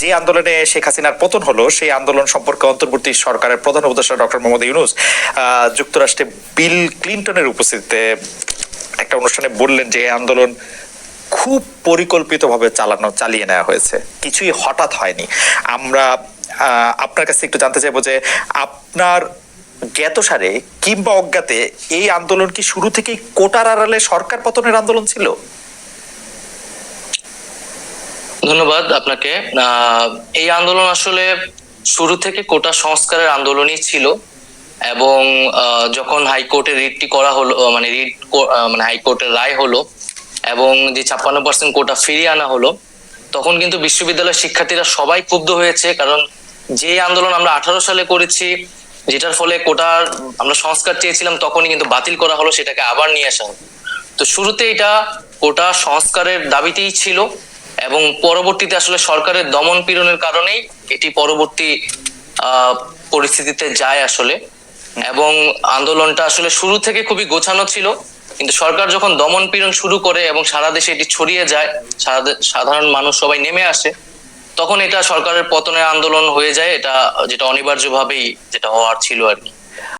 যে আন্দোলনে শেখ হাসিনার পতন হলো, সেই আন্দোলন সম্পর্কে অন্তর্বর্তী সরকারের প্রধান উপদেষ্টা ডক্টর মোহাম্মদ ইউনুস যুক্তরাষ্ট্রে বিল ক্লিন্টনের উপস্থিতিতে একটা অনুষ্ঠানে বললেন যে আন্দোলন খুব পরিকল্পিতভাবে চালানো, চালিয়ে নেওয়া হয়েছে। কিছুই হঠাৎ হয়নি। আমরা আপনার কাছে একটু জানতে চাইব যে, আপনার জ্ঞাতসারে কিংবা অজ্ঞাতে এই আন্দোলন কি শুরু থেকেই কোটার আড়ালে সরকার পতনের আন্দোলন ছিল? ধন্যবাদ আপনাকে। এই আন্দোলন আসলে শুরু থেকে কোটা সংস্কারের আন্দোলনই ছিল এবং যখন হাইকোর্টে রিটটি করা হলো মানে রিট মানে হাইকোর্টের রায় হলো এবং যে ছাপ্পান্ন পার্সেন্ট কোটা ফিরিয়ে আনা হলো, তখন কিন্তু বিশ্ববিদ্যালয়ের শিক্ষার্থীরা সবাই ক্ষুব্ধ হয়েছে কারণ যে আন্দোলন আমরা আঠারো সালে করেছি, যেটার ফলে কোটার আমরা সংস্কার চেয়েছিলাম তখনই কিন্তু বাতিল করা হলো, সেটাকে আবার নিয়ে আসা হলো। তো শুরুতে এটা কোটা সংস্কারের দাবিতেই ছিল এবং পরবর্তীতে আসলে সরকারের দমন পীড়নের কারণেই এটি পরবর্তী পরিস্থিতিতে যায় আসলে। এবং আন্দোলনটা আসলে শুরু থেকে খুবই গোছানো ছিল। কিন্তু সরকার যখন দমন পীড়ন শুরু করে এবং সারা দেশে এটি ছড়িয়ে যায়, সারা সাধারণ মানুষ সবাই নেমে আসে, তখন এটা সরকারের পতনের আন্দোলন হয়ে যায়। এটা যেটা অনিবার্যভাবেই যেটা হওয়ার ছিল আর কি।